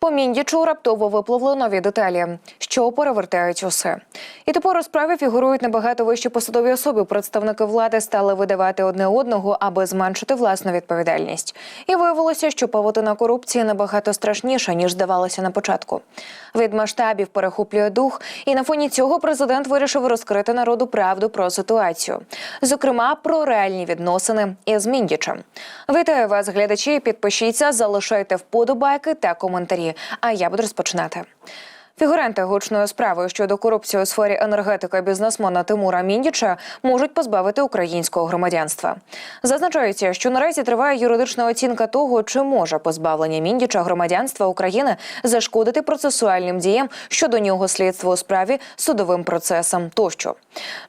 По Міндічу раптово випливли нові деталі, що перевертають усе. І тепер у справі фігурують набагато вищі посадові особи. Представники влади стали видавати одне одного, аби зменшити власну відповідальність. І виявилося, що павутина корупції набагато страшніша ніж здавалося на початку. Від масштабів перехоплює дух, і на фоні цього президент вирішив розкрити народу правду про ситуацію, зокрема про реальні відносини із Міндічем. Вітаю вас, глядачі. Підпишіться, залишайте вподобайки та коментарі. А я буду розпочинати. Фігуранти гучною справою щодо корупції у сфері енергетики бізнесмена Тимура Міндіча можуть позбавити українського громадянства. Зазначається, що наразі триває юридична оцінка того, чи може позбавлення Міндіча громадянства України зашкодити процесуальним діям щодо нього слідства у справі судовим процесом тощо.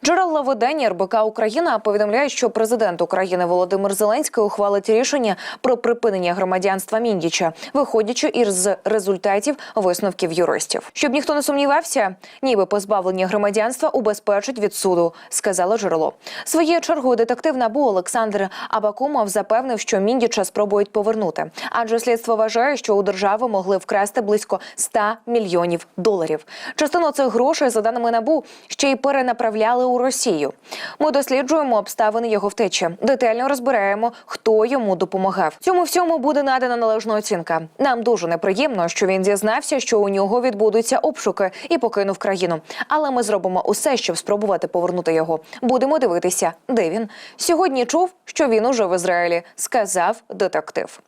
Джерела видання РБК Україна повідомляють, що президент України Володимир Зеленський ухвалить рішення про припинення громадянства Міндіча, виходячи із результатів висновків юристів. Щоб ніхто не сумнівався, ніби позбавлення громадянства убезпечить від суду, сказало джерело. Своєю чергою детектив НАБУ Олександр Абакумов запевнив, що Міндіча спробують повернути, адже слідство вважає, що у держави могли вкрасти близько 100 мільйонів доларів. Частину цих грошей, за даними НАБУ, ще й перенаправляли у Росію. Ми досліджуємо обставини його втечі, детально розбираємо, хто йому допомагав. Цьому всьому буде надана належна оцінка. Нам дуже неприємно, що він зізнався, що у нього відбудуться обшуки і покинув країну. Але ми зробимо усе, щоб спробувати повернути його. Будемо дивитися, де він сьогодні. Чув, що він уже в Ізраїлі, сказав детектив.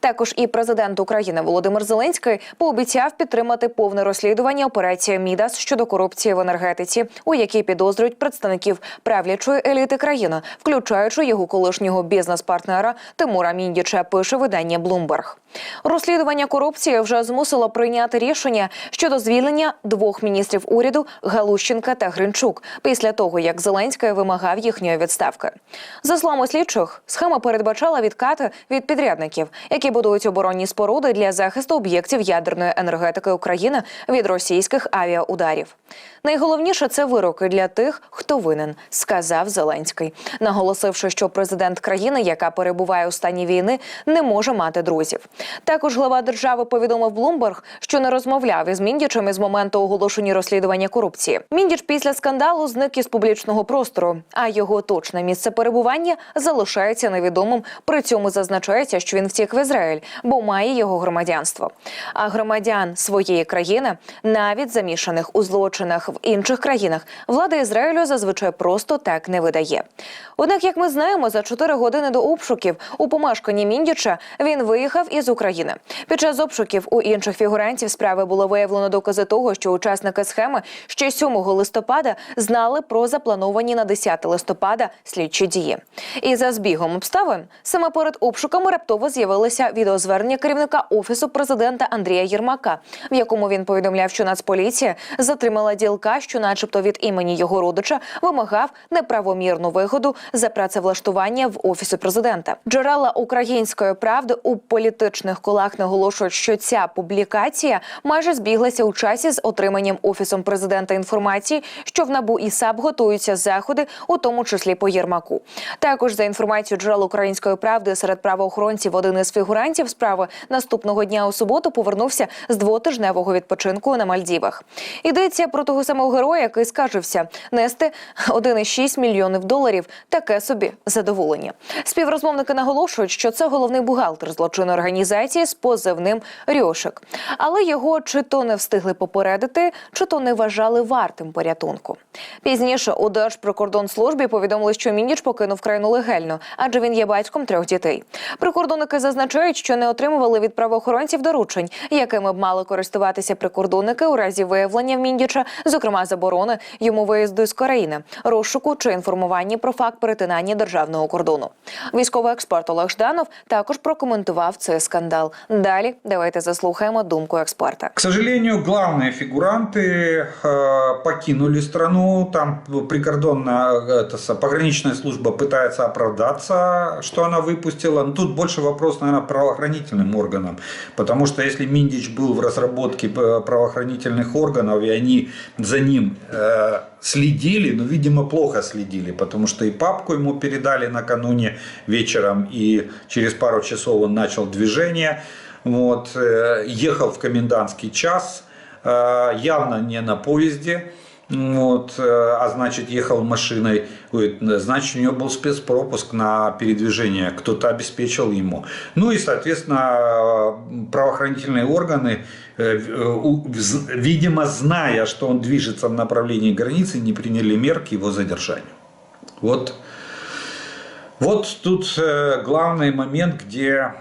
Також і президент України Володимир Зеленський пообіцяв підтримати повне розслідування операції Мідас щодо корупції в енергетиці, у якій підозрюють представників правлячої еліти країни, включаючи його колишнього бізнес-партнера Тимура Міндіча. Пише видання Bloomberg. Розслідування корупції вже змусило прийняти рішення щодо звільнення двох міністрів уряду Галущенка та Гринчук після того, як Зеленський вимагав їхньої відставки. За словами слідчих, схема передбачала відкати від підрядників, які будують оборонні споруди для захисту об'єктів ядерної енергетики України від російських авіаударів. Найголовніше це вироки для тих, хто винен, сказав Зеленський, наголосивши, що президент країни, яка перебуває у стані війни, не може мати друзів. Також глава держави повідомив Блумберг, що не розмовляв із Міндічем із моменту оголошення розслідування корупції. Міндіч після скандалу зник із публічного простору, а його точне місце перебування залишається невідомим. При цьому зазначається, що він втік в Ізраїль, бо має його громадянство. А громадян своєї країни, навіть замішаних у злочинах в інших країнах, влада Ізраїлю зазвичай просто так не видає. Однак, як ми знаємо, за 4 години до обшуків у помешканні Міндіча він виїхав із України. Під час обшуків у інших фігурантів справи було виявлено докази того, що учасники схеми ще 7 листопада знали про заплановані на 10 листопада слідчі дії. І за збігом обставин саме перед обшуками раптово з'явилося відеозвернення керівника офісу президента Андрія Єрмака, в якому він повідомляв, що Нацполіція затримала ділка, що, начебто, від імені його родича вимагав неправомірну вигоду за працевлаштування в офісі президента. Джерела української правди у політичних колах наголошують, що ця публікація майже збіглася у часі з отриманням офісом президента інформації, що в набу і САП готуються заходи, у тому числі по Єрмаку. Також за інформацією джерел української правди серед правоохоронців один із фігурантів справи наступного дня у суботу повернувся з двотижневого відпочинку на Мальдівах. Йдеться про того самого героя, який скаржився нести 1,6 мільйонів доларів. Таке собі задоволення. Співрозмовники наголошують, що це головний бухгалтер злочинної організації з позивним Рьошик. Але його чи то не встигли попередити, чи то не вважали вартим порятунку. Пізніше у Держприкордонслужбі повідомили, що Міндіч покинув країну легально, адже він є батьком трьох дітей. Прикордонники зазначають, що не отримували від правоохоронців доручень, якими б мали користуватися прикордонники у разі виявлення в Міндіча, зокрема заборони йому виїзду з країни, розшуку чи інформування про факт перетинання державного кордону. Військовий експерт Олег Жданов також прокоментував цей скандал. Далі давайте заслухаємо думку експерта. К сожалению, главные фигуранты э, покинули страну. Там прикордонная это, са- пограничная служба пытается оправдаться, что она выпустила. Но тут больше вопрос, наверное, правоохранительным органам. Потому что если Миндич был в разработке э, правоохранительных органов, и они за ним э, следили, но, видимо, плохо следили, потому что и папку ему передали накануне вечером, и через пару часов он начал движение. вот, э, ехал в комендантский час, э, явно не на поезде, вот, э, а значит ехал машиной, Ой, значит у него был спецпропуск на передвижение, кто-то обеспечил ему. Ну и, соответственно, э, правоохранительные органы, э, видимо, зная, что он движется в направлении границы, не приняли мер к его задержанию. Вот вот тут главный момент, где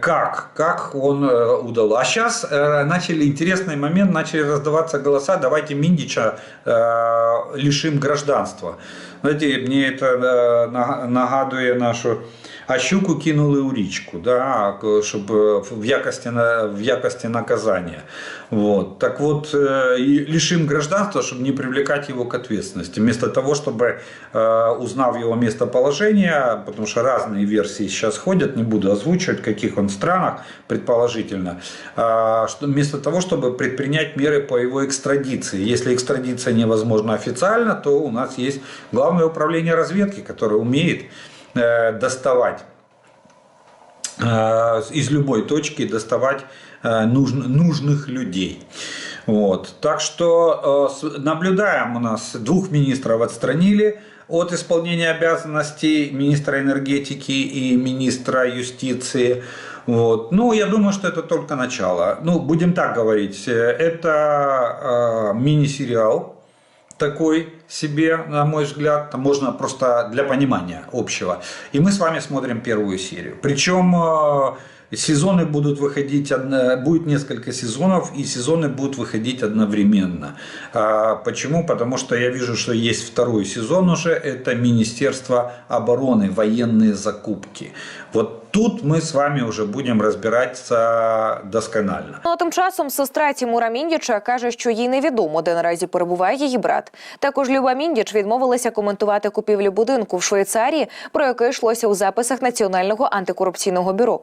как, как он э, удал. А сейчас начали, интересный момент, начали раздаваться голоса, давайте Миндича э, лишим гражданства. Знаете, мне это е, на- нагадує нашу а щуку кинули у річку, да, щоб в якості, на- в якості наказания. Вот. Так вот, э, и лишим гражданства, чтобы не привлекать его к ответственности. Вместо того, чтобы, э, узнав его местоположение, потому что разные версии сейчас ходят, не буду озвучивать, в каких он странах, предположительно, а, что вместо того, чтобы предпринять меры по его экстрадиции. Если экстрадиция невозможна официально, то у нас есть Главное управление разведки, которое умеет э, доставать э, из любой точки доставать э, нужн- нужных людей. Вот. Так что наблюдаем у нас двух министров отстранили от исполнения обязанностей министра энергетики и министра юстиции. Вот. Ну, я думаю, что это только начало. Ну, будем так говорить, это э, мини-сериал, такой себе, на мой взгляд, можно просто для понимания общего. И мы с вами смотрим первую серию. Причем э, сезоны будут выходить, будет несколько сезонов, и сезоны будут выходить одновременно. А, Почему? Потому что я вижу, что есть второй сезон уже, это Министерство обороны, военные закупки. Вот тут мы с вами уже будем разбираться досконально. Ну а тим часом сестра Тімура Міндіча каже, що їй невідомо, де наразі перебуває її брат. Також Люба Міндіч відмовилася коментувати купівлю будинку в Швейцарії, про яке йшлося у записах Національного антикорупційного бюро,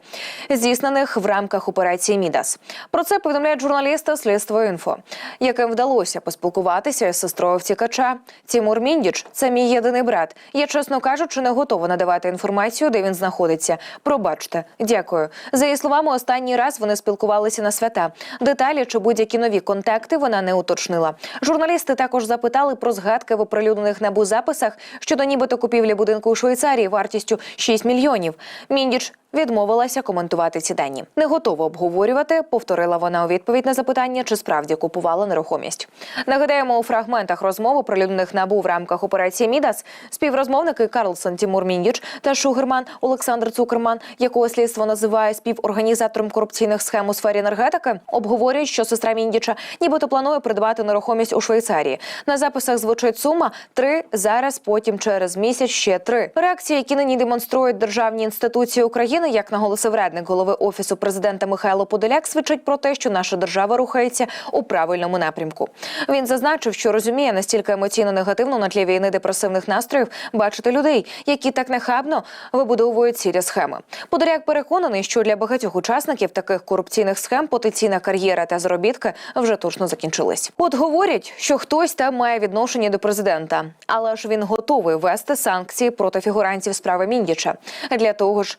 здійснених в рамках операції Мідас. Про це повідомляють журналісти Слідство інфо, яким вдалося поспілкуватися з сестрою втікача. Тімур Міндіч це мій єдиний брат. Я, чесно кажучи, не готова надавати інформацію, де він знаходиться. Пробачте, дякую. За її словами, останній раз вони спілкувалися на свята. Деталі чи будь-які нові контакти вона не уточнила. Журналісти також запитали про згадки в оприлюднених набу записах щодо нібито купівлі будинку у Швейцарії вартістю 6 мільйонів. Міндіч відмовилася коментувати ці дані. Не готова обговорювати, повторила вона у відповідь на запитання, чи справді купувала нерухомість. Нагадаємо, у фрагментах розмови, прилюднених набу в рамках операції Мідас, співрозмовники Карлсон Тімур Міндіч та Шугерман Олександр Цукерман, якого слідство називає співорганізатором корупційних схем у сфері енергетики, обговорюють, що сестра Міндіча нібито планує придбати нерухомість у Швейцарії. На записах звучить сума три зараз, потім через місяць ще три. Реакції, які нині демонструють державні інституції України, як наголосив радник голови офісу президента Михайло Подоляк, свідчить про те, що наша держава рухається у правильному напрямку. Він зазначив, що розуміє настільки емоційно негативно на тлі війни депресивних настроїв бачити людей, які так нахабно вибудовують сірі схеми. Подоляк переконаний, що для багатьох учасників таких корупційних схем потенційна кар'єра та заробітки вже точно закінчились. От говорять, що хтось там має відношення до президента, але ж він готовий ввести санкції проти фігурантів справи Міндіча. Для того ж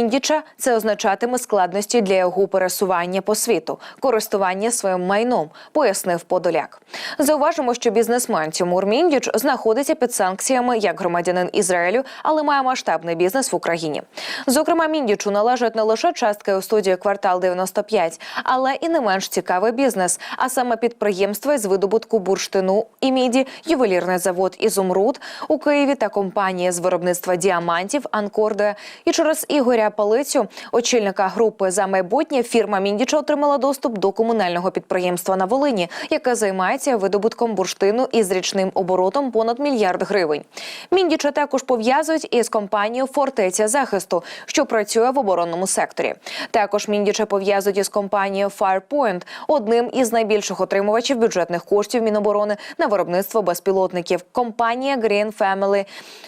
Міндіча це означатиме складності для його пересування по світу, користування своїм майном, пояснив Подоляк. Зауважимо, що бізнесмен Тимур Міндіч знаходиться під санкціями як громадянин Ізраїлю, але має масштабний бізнес в Україні. Зокрема, Міндічу належать не лише частки у студії квартал 95, але і не менш цікавий бізнес, а саме підприємства з видобутку бурштину і міді, ювелірний завод Ізумруд у Києві та компанія з виробництва діамантів Анкорде. І через Ігоря Палицю, очільника групи за майбутнє, фірма Міндіча отримала доступ до комунального підприємства на Волині, яке займається видобутком бурштину із річним оборотом понад мільярд гривень. Міндіча також пов'язують із компанією Фортеця захисту, що працює в оборонному секторі. Також Міндіча пов'язують із компанією Firepoint, одним із найбільших отримувачів бюджетних коштів Міноборони на виробництво безпілотників. Компанія Green Family,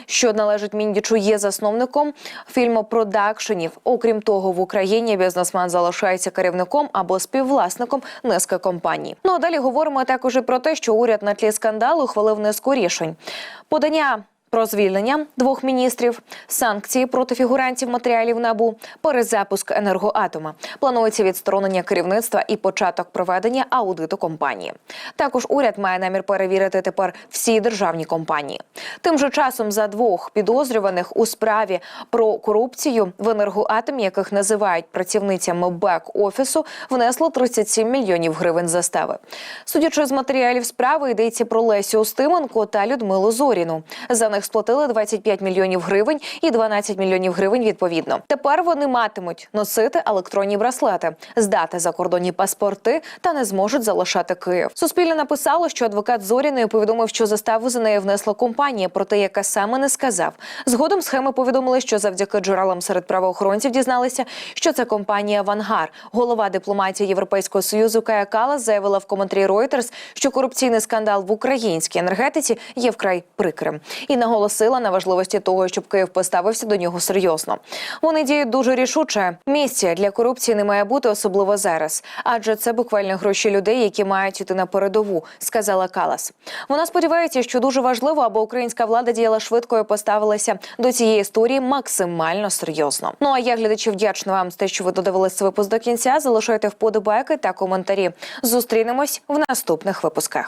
що належить Міндічу, є засновником фільмопродакшенів. Окрім того, в Україні бізнесмен залишається керівником або співвласником низки компаній. Ну а далі говоримо також і про те, що уряд на тлі скандалу ухвалив низку рішень. Подання про звільнення двох міністрів, санкції проти фігурантів матеріалів набу, перезапуск енергоатома. Планується відсторонення керівництва і початок проведення аудиту компанії. Також уряд має намір перевірити тепер всі державні компанії. Тим же часом за двох підозрюваних у справі про корупцію в енергоатомі, яких називають працівницями бек-офісу, внесло 37 мільйонів гривень застави. Судячи з матеріалів справи, йдеться про Лесю Устименко та Людмилу Зоріну. За них сплатили 25 мільйонів гривень і 12 мільйонів гривень відповідно. Тепер вони матимуть носити електронні браслети, здати закордонні паспорти та не зможуть залишати Київ. Суспільне написало, що адвокат Зоріної повідомив, що заставу за нею внесла компанія, проте яка саме не сказав. Згодом схеми повідомили, що завдяки джерелам серед правоохоронців дізналися, що це компанія Вангар. Голова дипломатії Європейського союзу Кая Калас заявила в коментарі Reuters, що корупційний скандал в українській енергетиці є вкрай прикрим, і наголосила на важливості того, щоб Київ поставився до нього серйозно. Вони діють дуже рішуче. Місця для корупції не має бути, особливо зараз, адже це буквально гроші людей, які мають іти на передову, сказала Калас. Вона сподівається, що дуже важливо, аби українська влада діяла швидко і поставилася до цієї історії максимально серйозно. Ну а я глядачі вдячна вам за те, що ви додивились цей випуск до кінця. Залишайте вподобайки та коментарі. Зустрінемось в наступних випусках.